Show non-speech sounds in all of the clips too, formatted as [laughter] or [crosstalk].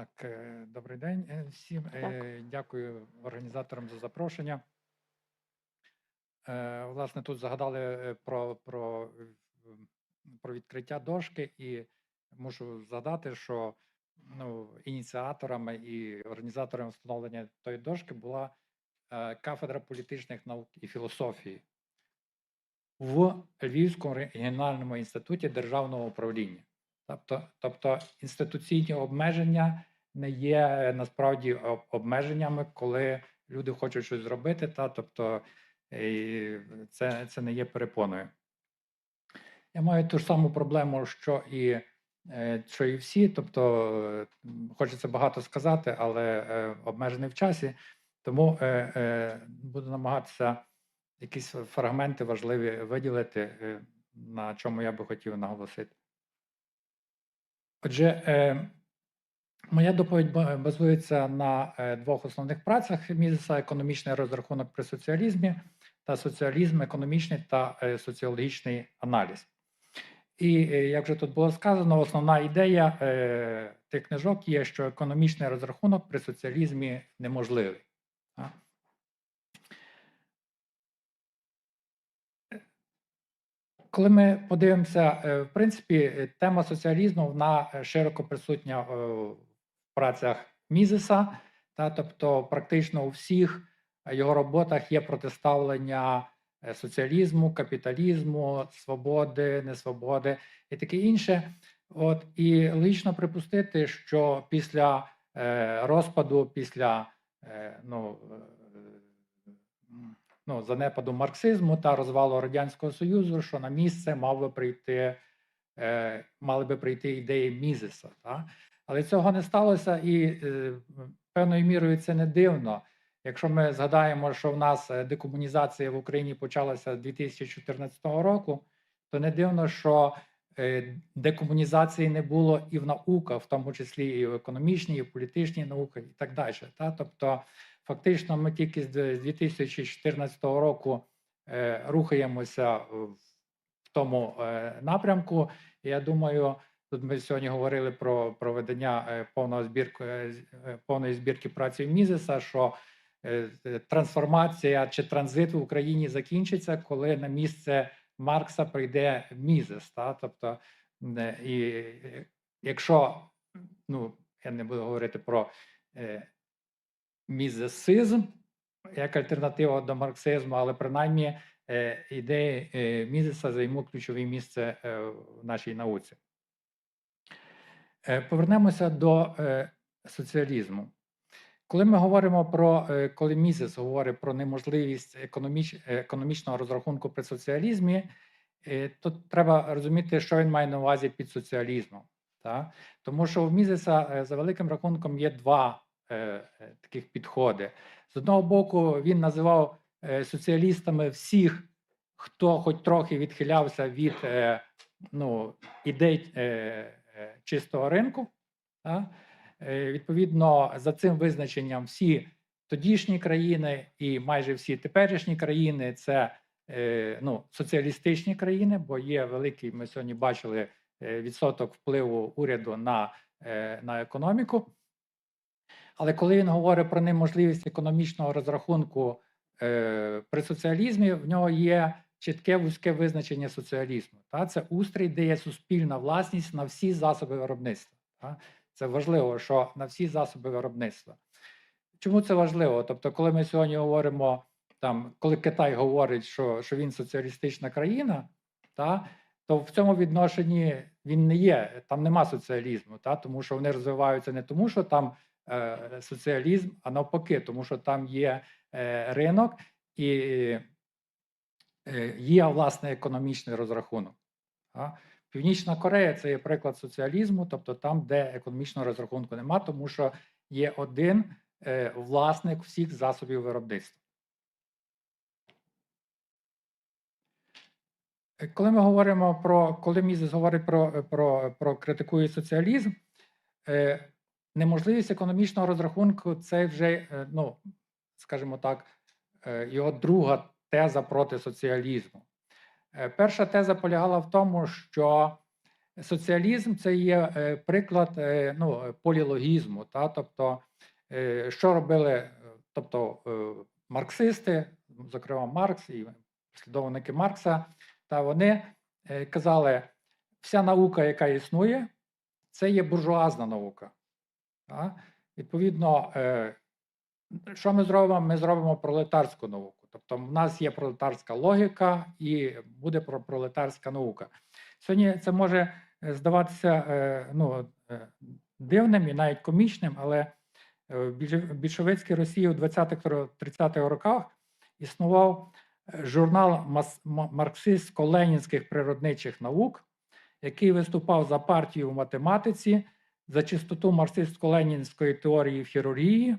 Так, е, добрий день е, всім. Е, Дякую організаторам за запрошення. Власне, тут згадали про, про, про відкриття дошки, і мушу згадати, що ну, ініціаторами і організаторами встановлення тої дошки була кафедра політичних наук і філософії в Львівському регіональному інституті державного управління. Тобто, тобто інституційні обмеження не є е, насправді обмеженнями, коли люди хочуть щось зробити, та тобто е, це, це не є перепоною. Я маю ту ж саму проблему, що і, е, що і всі. Тобто, хочеться багато сказати, але обмежений в часі. Тому буду намагатися якісь фрагменти важливі виділити, на чому я би хотів наголосити. Отже, моя доповідь базується на е, двох основних працях Мізеса економічний розрахунок при соціалізмі та соціалізм, економічний та е, соціологічний аналіз. І е, як вже тут було сказано, основна ідея тих книжок є, що економічний розрахунок при соціалізмі неможливий. Коли ми подивимося, в принципі, тема соціалізму вона широко присутня працях Мізеса, та, тобто практично у всіх його роботах є протиставлення е, соціалізму, капіталізму, свободи, несвободи і таке інше. От і логічно припустити, що після е, розпаду, після е, ну, е, ну, занепаду марксизму та розвалу Радянського Союзу, що на місце мав би прийти, е, мали би прийти ідеї Мізеса. Та? Але цього не сталося, і е, певною мірою це не дивно. Якщо ми згадаємо, що в нас е, декомунізація в Україні почалася з 2014 року, то не дивно, що е, декомунізації не було і в науках, в тому числі і в економічній, і в політичній науках, і так далі. Та? Тобто, фактично, ми тільки з д- з 2014 року рухаємося в тому напрямку. Я думаю, тут ми сьогодні говорили про проведення е, повного збірки, е, е, повної збірки праці Мізеса, що трансформація чи транзит в Україні закінчиться, коли на місце Маркса прийде Мізес. Та? Тобто, і якщо ну, я не буду говорити про мізесизм як альтернатива до марксизму, але принаймні ідеї Мізеса займуть ключове місце в нашій науці. Е, Повернемося до е, соціалізму. Коли ми говоримо про е, коли Мізес говорить про неможливість економіч, економічного розрахунку при соціалізмі, то треба розуміти, що він має на увазі під соціалізмом. Та? Тому що в е, за великим рахунком є два е, таких підходи. З одного боку, він називав соціалістами всіх, хто хоч трохи відхилявся від е, ну, ідей е, чистого ринку. Е, Відповідно, за цим визначенням всі тодішні країни і майже всі теперішні країни це е, ну, соціалістичні країни, бо є великий, ми сьогодні бачили е, відсоток впливу уряду на, е, на економіку. Але коли він говорить про неможливість економічного розрахунку е, при соціалізмі, в нього є чітке вузьке визначення соціалізму. Та? Це устрій, де є суспільна власність на всі засоби виробництва. Та? Це важливо, що на всі засоби виробництва. Чому це важливо? Тобто, коли ми сьогодні говоримо, там, коли Китай говорить, що, що він соціалістична країна, та, то в цьому відношенні він не є, там нема соціалізму, та, тому що вони розвиваються не тому, що там е, соціалізм, а навпаки, тому що там є е, ринок і є власне економічний розрахунок. Північна Корея це є приклад соціалізму, тобто там, де економічного розрахунку нема, тому що є один е, власник всіх засобів виробництва. Е, Коли ми говоримо про коли Мізес говорить про, про, про критикує соціалізм, е, неможливість економічного розрахунку це вже, е, ну, скажімо так, е, його друга теза проти соціалізму. Е, Перша теза полягала в тому, що соціалізм це є е, приклад е, ну, полілогізму. Та? Тобто, що робили тобто, марксисти, зокрема Маркс і послідовники Маркса, та вони казали, вся наука, яка існує, це є буржуазна наука. Та? Відповідно, що ми зробимо? Ми зробимо пролетарську науку. Тобто, в нас є пролетарська логіка і буде пролетарська наука. Сьогодні це може е, здаватися е, ну, е, дивним і навіть комічним, але в більшовицькій Росії у 20-30-х роках існував журнал марксистсько-ленінських природничих наук, який виступав за партію в математиці, за чистоту марксистсько-ленінської теорії в хірургії,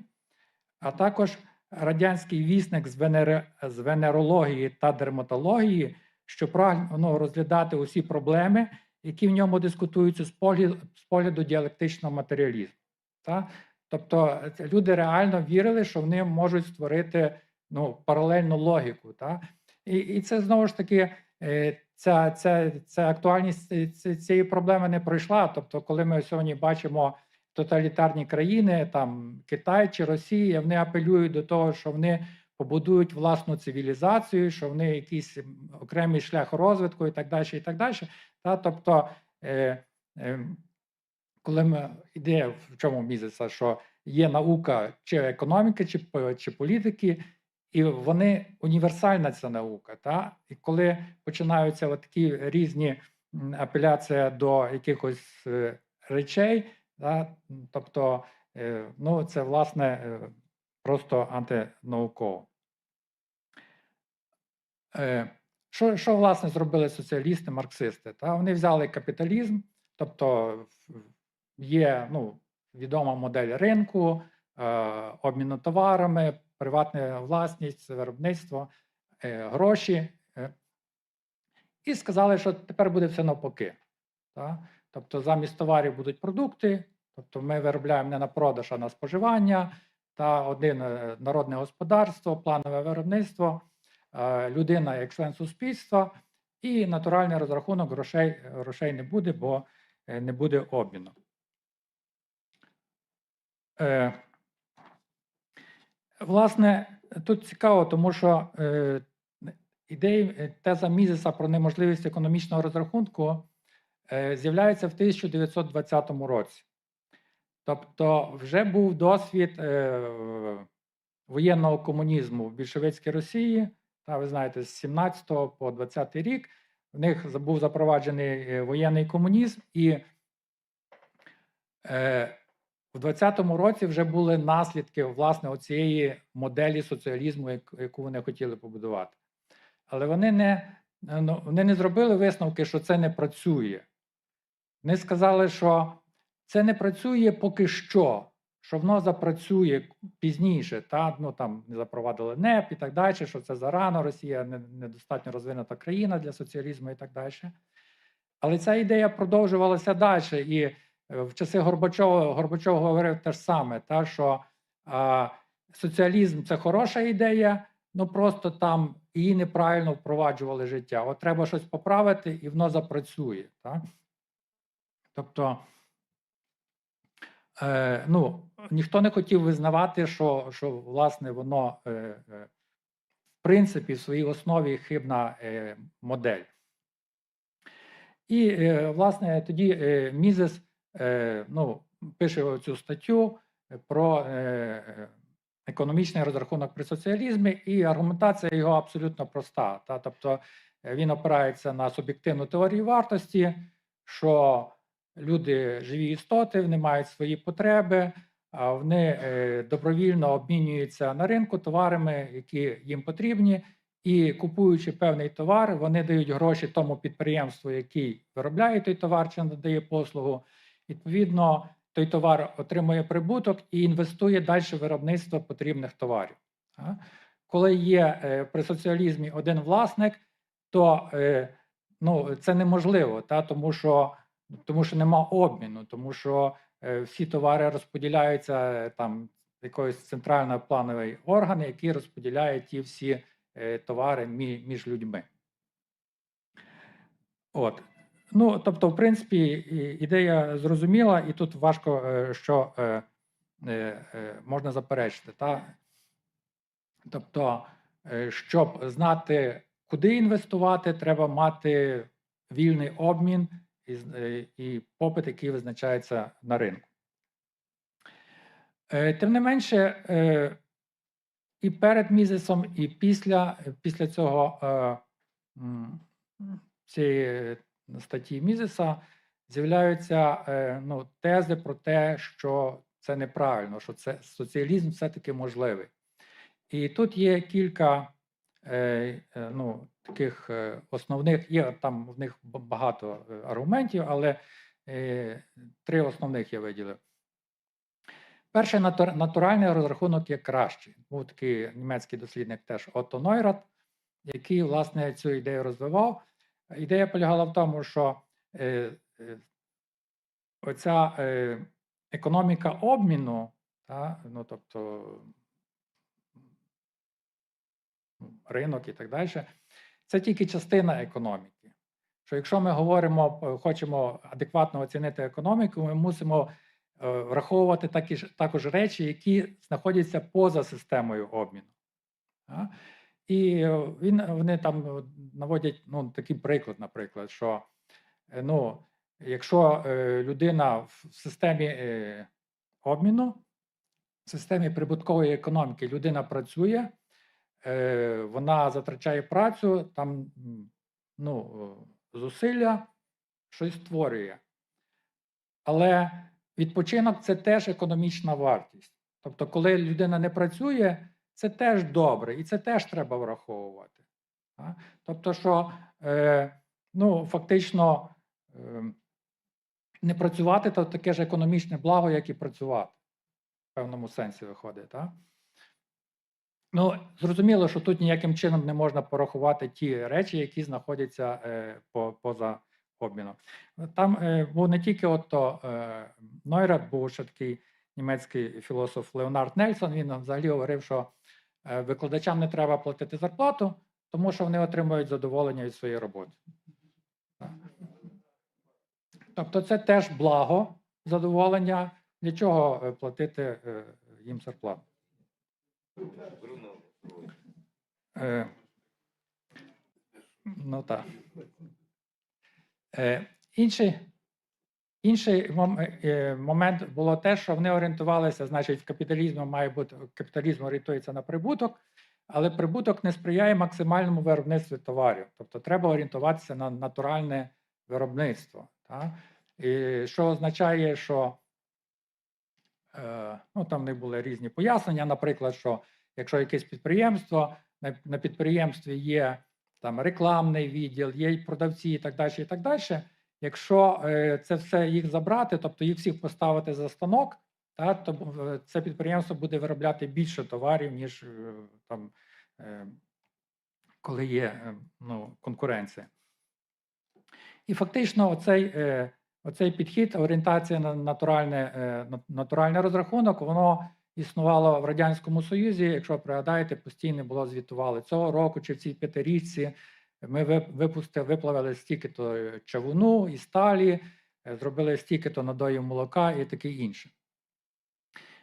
а також радянський вісник з, венери... з венерології та дерматології, що прагнув ну, розглядати усі проблеми, які в ньому дискутуються з погляду, з погляду діалектичного матеріалізму. Та? Тобто е, люди реально вірили, що вони можуть створити ну, паралельну логіку. Та? І, і це знову ж таки е, ця, ця, ця актуальність ці- ці- цієї проблеми не пройшла. Тобто, коли ми сьогодні бачимо тоталітарні країни, там Китай чи Росія, вони апелюють до того, що вони побудують власну цивілізацію, що вони якийсь окремий шлях розвитку і так далі. І так далі. Та, тобто, е, е, коли ми ідея в чому місяця, що є наука чи економіки, чи, чи політики, і вони універсальна ця наука. Та? І коли починаються такі різні апеляції до якихось е, речей, м, тобто, е, ну, це власне е, просто антинауково. Е, Що, що власне зробили соціалісти, марксисти? Та? Вони взяли капіталізм, тобто є ну, відома модель ринку, е, обміну товарами, приватна власність, виробництво, е, гроші. е, І сказали, що тепер буде все навпаки. Та? Тобто замість товарів будуть продукти, тобто ми виробляємо не на продаж, а на споживання, та один е, народне господарство, планове виробництво, е, людина як член суспільства, і натуральний розрахунок грошей, грошей не буде, бо е, не буде обміну. Власне, тут цікаво, тому що ідеї теза Мізеса про неможливість економічного розрахунку з'являється в 1920 році. Тобто, вже був досвід е, воєнного комунізму в більшовицькій Росії. Та ви знаєте, з 17 по 20 рік в них був запроваджений е, воєнний комунізм, і е, в 20-му році вже були наслідки власне оцієї моделі соціалізму, яку вони хотіли побудувати. Але вони не, е, ну, вони не зробили висновки, що це не працює. Вони сказали, що це не працює поки що, що воно запрацює пізніше. Та? Ну, там не запровадили НЕП і так далі, що це зарано, Росія не- недостатньо розвинута країна для соціалізму і так далі. Але ця ідея продовжувалася далі. І е, в часи Горбачова Горбачов говорив те ж саме, та, що а, соціалізм це хороша ідея, ну просто там її неправильно впроваджували життя. От треба щось поправити, і воно запрацює. Та? Тобто, е, ну, ніхто не хотів визнавати, що, що власне воно е, е, в принципі в своїй основі хибна е, модель. І, е, власне, тоді е, Мізес е, ну, пише цю статтю про е, економічний розрахунок при соціалізмі, і аргументація його абсолютно проста. Та? Тобто він опирається на суб'єктивну теорію вартості, що люди живі істоти, вони мають свої потреби, вони е, добровільно обмінюються на ринку товарами, які їм потрібні. І купуючи певний товар, вони дають гроші тому підприємству, який виробляє той товар чи надає послугу. Відповідно, той товар отримує прибуток і інвестує далі в виробництво потрібних товарів. Коли є е, при соціалізмі один власник, то е, ну, це неможливо, та? тому, що, тому що нема обміну, тому що е, всі товари розподіляються е, там якоїсь центральної плановий орган, який розподіляє ті всі е, товари мі- між людьми. От. Ну, тобто, в принципі, ідея зрозуміла, і тут важко, що е, е, можна заперечити. Та? Тобто, щоб знати, куди інвестувати, треба мати вільний обмін і, е, і попит, який визначається на ринку. Е, Тим не менше, е, і перед місяцем, і після, після цього цієї статті Мізеса з'являються ну, тези про те, що це неправильно, що це соціалізм все-таки можливий. І тут є кілька ну, таких е, основних, є там в них багато е, аргументів, але е, три основних я виділив. Перший натуральний розрахунок є кращий. Був такий німецький дослідник теж Отто Нойрат, який власне цю ідею розвивав. Ідея полягала в тому, що е, е, оця е, економіка обміну, та, ну, тобто ринок і так далі, це тільки частина економіки. Що якщо ми говоримо, е, хочемо адекватно оцінити економіку, ми мусимо е, враховувати такі також речі, які знаходяться поза системою обміну. І е, він, вони там наводять ну, такий приклад, наприклад, що ну, якщо людина в системі обміну, в системі прибуткової економіки людина працює, е, вона затрачає працю, там ну, е, зусилля, щось створює. Але відпочинок це теж економічна вартість. Тобто, коли людина не працює, це теж добре, і це теж треба враховувати. Тобто, що е, ну, фактично е, не працювати то таке ж економічне благо, як і працювати. В певному сенсі виходить. Ну, зрозуміло, що тут ніяким чином не можна порахувати ті речі, які знаходяться е, по, поза обміном. Там е, був не тільки ото е, Нойрат, був ще такий німецький філософ Леонард Нельсон. Він взагалі говорив, що е, викладачам не треба платити зарплату, тому що вони отримують задоволення від своєї роботи. Тобто це теж благо, задоволення. Для чого е, платити е, їм зарплату? Е, ну так. Е, інший, інший мом- е, момент було те, що вони орієнтувалися, значить, в капіталізмі має бути капіталізм орієнтується на прибуток, але прибуток не сприяє максимальному виробництву товарів. Тобто треба орієнтуватися на натуральне виробництво. Так? І що означає, що е, ну, там них були різні пояснення, наприклад, що якщо якесь підприємство, на, підприємстві є там рекламний відділ, є продавці і так далі, і так далі. Якщо е, це все їх забрати, тобто їх всіх поставити за станок, та, то е, це підприємство буде виробляти більше товарів, ніж е, там, е, коли є е, ну, конкуренція. І фактично, оцей, е, оцей підхід, орієнтація на натуральне, е, натуральний розрахунок, воно існувало в Радянському Союзі. Якщо пригадаєте, постійно було звітували цього року чи в цій п'ятирічці. Ми випустили, виплавили стільки-то чавуну і сталі, е, зробили стільки-то надоїв молока і таке інше.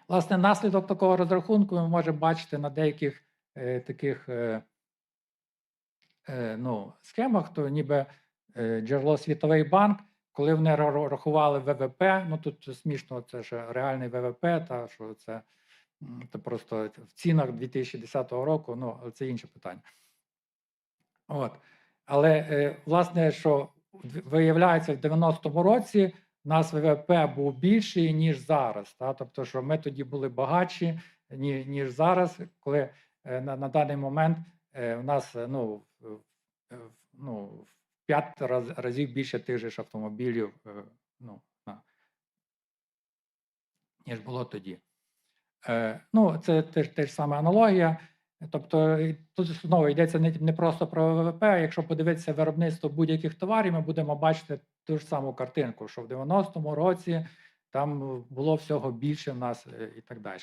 Власне, наслідок такого розрахунку ми можемо бачити на деяких е, таких е, е, ну, схемах, то ніби е, джерело Світовий банк, коли вони ра- ра- рахували ВВП, ну тут смішно, це ж реальний ВВП, та що це, це просто в цінах 2010 року, ну це інше питання. От. Але е, власне, що виявляється, в 90-му році нас ВВП був більший, ніж зараз. Та? Тобто, що ми тоді були багатші, ні- ніж зараз, коли е, на, на даний момент е, в нас е, ну, ну, в 5 раз, разів більше тих же ж автомобілів, е, ну, ніж було тоді. Е, ну, це теж, теж саме аналогія. Тобто тут знову йдеться не, не просто про ВВП. а Якщо подивитися виробництво будь-яких товарів, ми будемо бачити ту ж саму картинку, що в 90-му році там було всього більше в нас е, і так далі.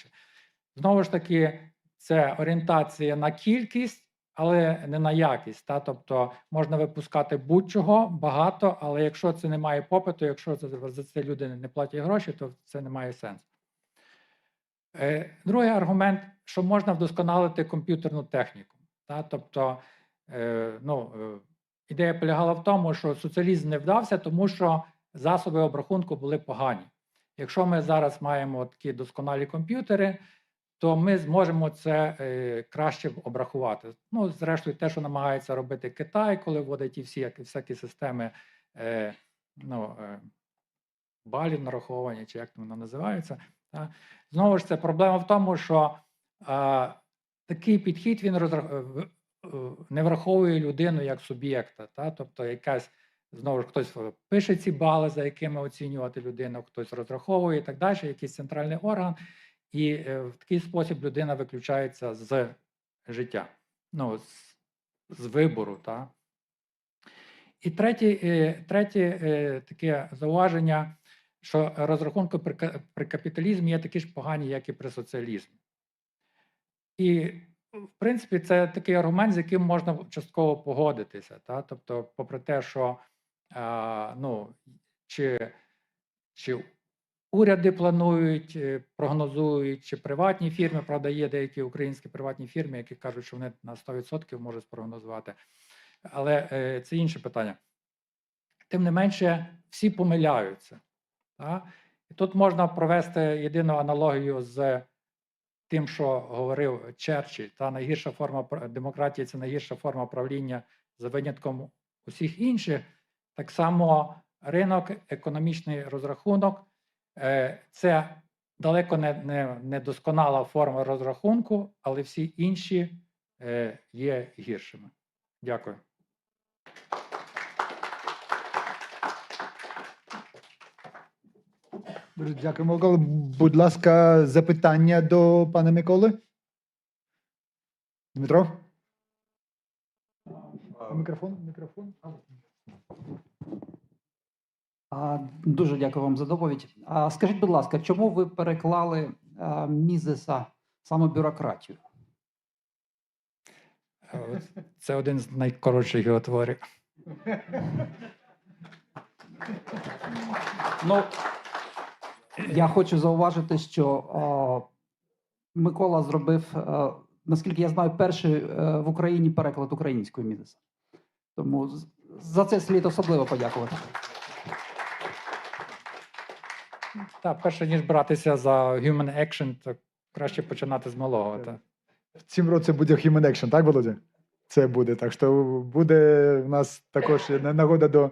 Знову ж таки, це орієнтація на кількість, але не на якість. Та? Тобто можна випускати будь-чого багато, але якщо це не має попиту, якщо за, це люди не платять гроші, то це не має сенсу. Е, Другий аргумент, що можна вдосконалити комп'ютерну техніку. Та? Тобто, е, ну, е, ідея полягала в тому, що соціалізм не вдався, тому що засоби обрахунку були погані. Якщо ми зараз маємо такі досконалі комп'ютери, то ми зможемо це е, краще обрахувати. Ну, зрештою, те, що намагається робити Китай, коли вводить ті всі як- всякі системи е, ну, е, балів нараховані, чи як воно називається. Знову ж це проблема в тому, що такий підхід він не враховує людину як суб'єкта. Та? Тобто якась знову ж хтось пише ці бали, за якими оцінювати людину, хтось розраховує і так далі, якийсь центральний орган. І е, в такий спосіб людина виключається з життя, ну, з, з вибору. Та? І третє, е, третє е, таке зауваження, що розрахунки при, при капіталізмі є такі ж погані, як і при соціалізмі. І, в принципі, це такий аргумент, з яким можна частково погодитися. Та? Тобто, попри те, що а, ну, чи, чи уряди планують, е, прогнозують, чи приватні фірми, правда, є деякі українські приватні фірми, які кажуть, що вони на 100% можуть спрогнозувати. Але е, це інше питання. Тим не менше, всі помиляються. Та? І тут можна провести єдину аналогію з тим, що говорив Черчилль. Та найгірша форма демократії це найгірша форма правління за винятком усіх інших. Так само ринок, економічний розрахунок це далеко не, не, не досконала форма розрахунку, але всі інші е, є гіршими. Дякую. Дуже дякую, Микола. Будь ласка, запитання до пана Миколи. Дмитро? Мікрофон, мікрофон. Дуже дякую вам за доповідь. А скажіть, будь ласка, чому ви переклали а, Мізеса саме бюрократію? Е, Це один з найкоротших його творів. Ну, я хочу зауважити, що а, Микола зробив, а, наскільки я знаю, перший е, в Україні переклад української Мізеса. Тому за це слід особливо подякувати. Так, перше ніж братися за human action, то краще починати з малого. Та. В цім році буде Human Action, так, Володя? Це буде. Так що буде в нас також [laughs] нагода до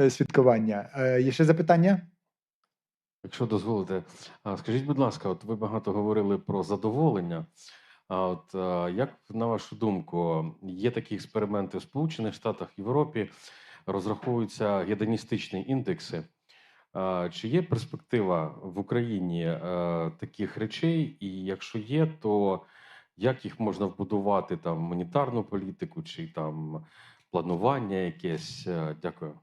е, святкування. Е, Є ще запитання? Якщо дозволите, скажіть, будь ласка, от ви багато говорили про задоволення. А от як на вашу думку, є такі експерименти в Сполучених Штатах, Європі, розраховуються гедоністичні індекси. Чи є перспектива в Україні е, таких речей? І якщо є, то як їх можна вбудувати там в монетарну політику чи там планування якесь? Е, Дякую.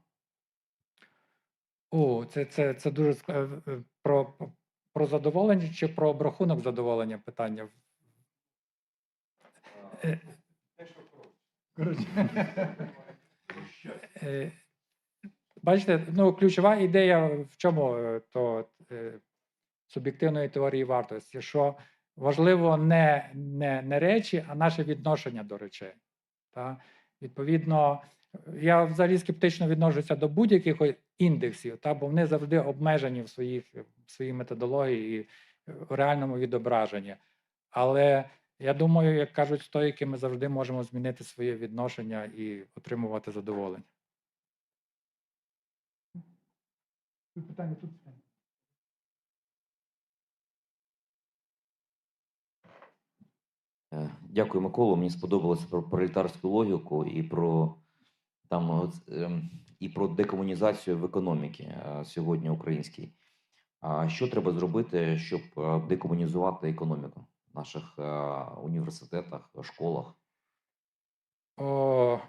О, це, це, це дуже е, про, про задоволення чи про обрахунок задоволення питання. Е, Е, Бачите, ну, ключова ідея в чому е, то е, суб'єктивної теорії вартості, що важливо не, не, не речі, а наше відношення до речей. Та? Відповідно, я взагалі скептично відношуся до будь-яких індексів, та, бо вони завжди обмежені в, своїх, в своїй методології і в реальному відображенні. Але я думаю, як кажуть стоїки, ми завжди можемо змінити своє відношення і отримувати задоволення. Тут питання, тут питання. Е, Дякую, Микола. Мені сподобалося про пролетарську логіку і про там ем, і про декомунізацію в економіці е, сьогодні українській. А що треба зробити, щоб е, декомунізувати економіку в наших університетах, школах? О,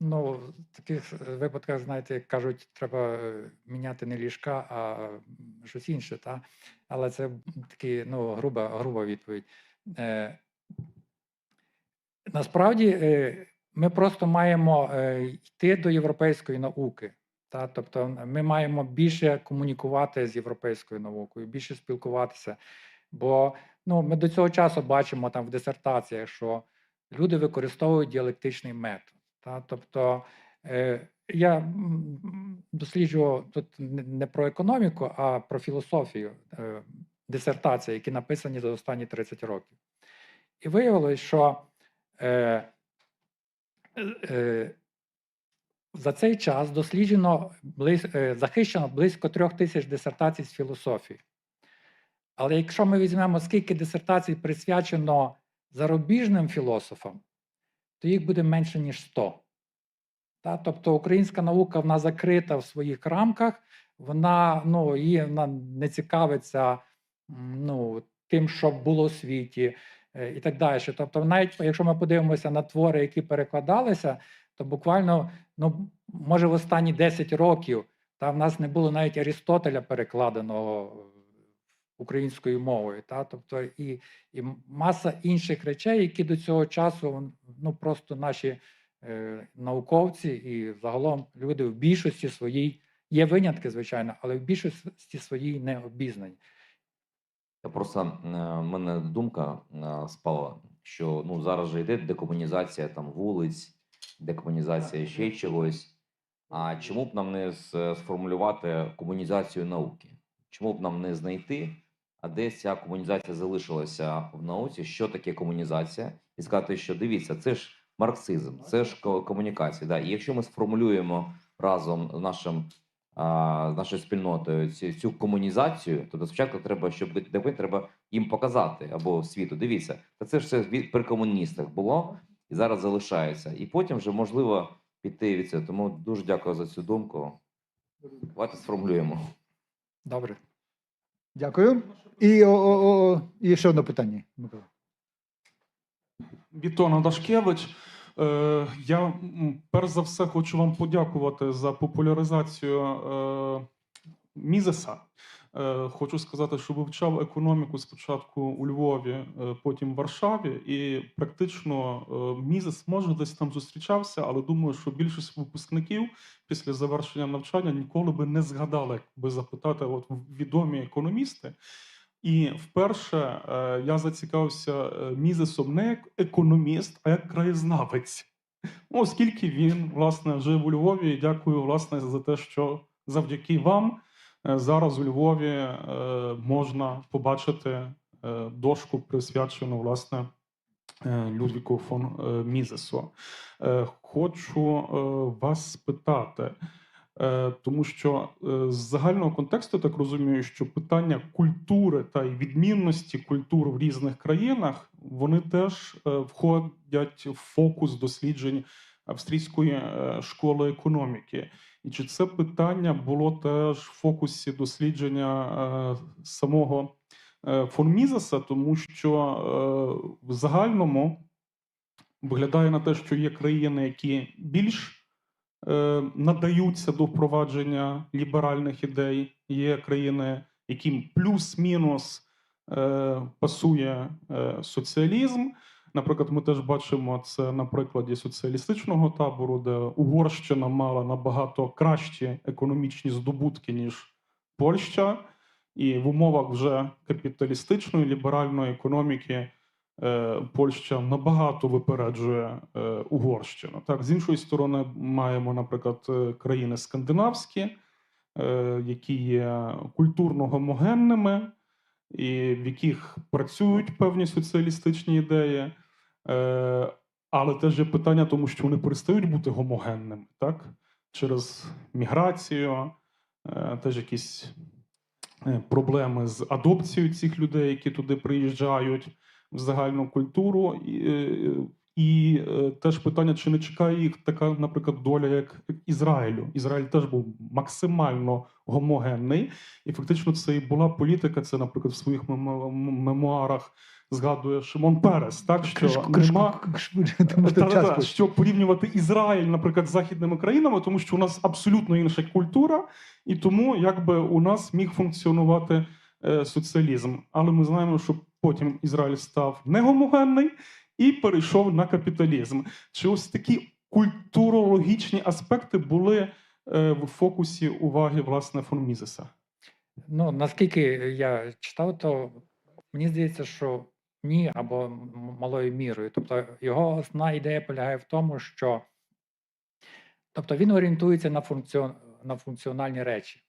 ну, в таких е, випадках, знаєте, як кажуть, треба е, міняти не ліжка, а щось інше. Та? Але це такі, ну, груба, груба відповідь. Е, Насправді е, ми просто маємо е, йти до європейської науки. Та? Тобто ми маємо більше комунікувати з європейською наукою, більше спілкуватися. Бо ну, ми до цього часу бачимо там в дисертаціях, що люди використовують діалектичний метод. Та? Тобто е, я досліджував тут не про економіку, а про філософію е, дисертації, які написані за останні 30 років. І виявилось, що е, е, за цей час досліджено близь, е, захищено близько трьох тисяч дисертацій з філософії. Але якщо ми візьмемо, скільки дисертацій присвячено зарубіжним філософам, то їх буде менше, ніж 100. Та? Тобто українська наука вона закрита в своїх рамках, вона, ну, її, вона не цікавиться ну, тим, що було у світі е, і так далі. Тобто, навіть якщо ми подивимося на твори, які перекладалися, то буквально, ну, може, в останні 10 років та в нас не було навіть Арістотеля перекладеного українською мовою. Та? Тобто, і, і маса інших речей, які до цього часу ну, просто наші е, науковці і загалом люди в більшості своїй, є винятки, звичайно, але в більшості своїй не обізнані. Я просто е, в мене думка е, спала, що ну зараз же йде декомунізація там вулиць, декомунізація ще чогось. А чому б нам не сформулювати комунізацію науки? Чому б нам не знайти, а де ця комунізація залишилася в науці? Що таке комунізація? І сказати, що дивіться, це ж марксизм, це ж комунікація. Да? І якщо ми сформулюємо разом з нашим а, нашою спільнотою цю, цю комунізацію, то спочатку треба, щоб документ треба їм показати або світу. Дивіться, та це ж все при комуністах було і зараз залишається. І потім вже можливо піти від цього. Тому дуже дякую за цю думку. Давайте сформулюємо. Добре. Дякую. І, о, о, о, і ще одне питання. Микола. Вітона Дашкевич. Е, Я перш за все хочу вам подякувати за популяризацію е, Мізеса. Е, Хочу сказати, що вивчав економіку спочатку у Львові, е, потім в Варшаві, і практично е, Мізес може десь там зустрічався, але думаю, що більшість випускників після завершення навчання ніколи би не згадали, якби запитати от відомі економісти. І вперше я зацікавився Мізесом не як економіст, а як краєзнавець. Оскільки він власне жив у Львові, і дякую власне за те, що завдяки вам зараз у Львові е, можна побачити е, дошку, присвячену власне е, Людвіку фон е, Мізесу. Е, Хочу е, вас спитати. Е, Тому що е, з загального контексту так розумію, що питання культури та й відмінності культур в різних країнах вони теж е, входять в фокус досліджень австрійської е, школи економіки. І чи це питання було теж в фокусі дослідження е, самого е, фон Мізеса, тому що в загальному виглядає на те, що є країни, які більш надаються до впровадження ліберальних ідей. Є країни, яким плюс-мінус пасує соціалізм. Наприклад, ми теж бачимо це на прикладі соціалістичного табору, де Угорщина мала набагато кращі економічні здобутки, ніж Польща, і в умовах вже капіталістичної ліберальної економіки е, Польща набагато випереджує е, Угорщину. Так, з іншої сторони, маємо, наприклад, е, країни скандинавські, які є культурно гомогенними, і в яких працюють певні соціалістичні ідеї. Е, але теж є питання, тому що вони перестають бути гомогенними, так? Через міграцію, е, теж якісь е, проблеми з адопцією цих людей, які туди приїжджають в загальну культуру. І е, теж питання, чи не чекає їх така, наприклад, доля, як Ізраїлю. Ізраїль теж був максимально гомогенний, і фактично це і була політика. Це, наприклад, в своїх мемуарах згадує Шимон Перес, так що нема [laughs] що порівнювати Ізраїль, наприклад, з західними країнами, тому що у нас абсолютно інша культура, і тому якби у нас міг функціонувати е, соціалізм. Але ми знаємо, що потім Ізраїль став негомогенний, і перейшов на капіталізм. Чи ось такі культурологічні аспекти були е, в фокусі уваги власне фон? Ну, наскільки я читав, то мені здається, що ні, або малою мірою. Тобто його основна ідея полягає в тому, що тобто він орієнтується на, функціон, на функціональні речі.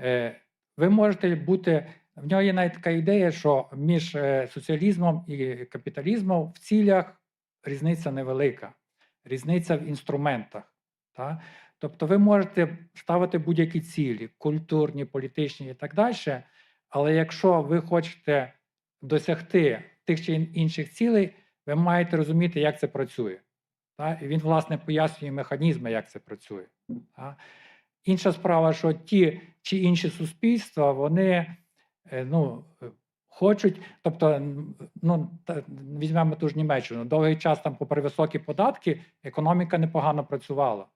Е, ви можете бути. В нього є навіть така ідея, що між е, соціалізмом і капіталізмом в цілях різниця невелика, різниця в інструментах. Та? Тобто ви можете ставити будь-які цілі, культурні, політичні і так далі. Але якщо ви хочете досягти тих чи інших цілей, ви маєте розуміти, як це працює. Та? І він, власне, пояснює механізми, як це працює. Та? Інша справа, що ті чи інші суспільства, вони ну, е, хочуть, тобто, ну, візьмемо ту ж Німеччину, довгий час там, попри високі податки, економіка непогано працювала.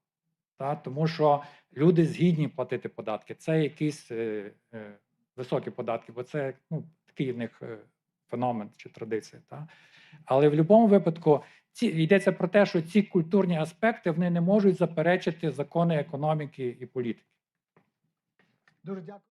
Та? Тому що люди згідні платити податки. Це якісь е, е, високі податки, бо це ну, такий в них е, феномен чи традиція. Та? Але в будь-якому випадку ці, йдеться про те, що ці культурні аспекти вони не можуть заперечити закони економіки і політики. Дуже дякую.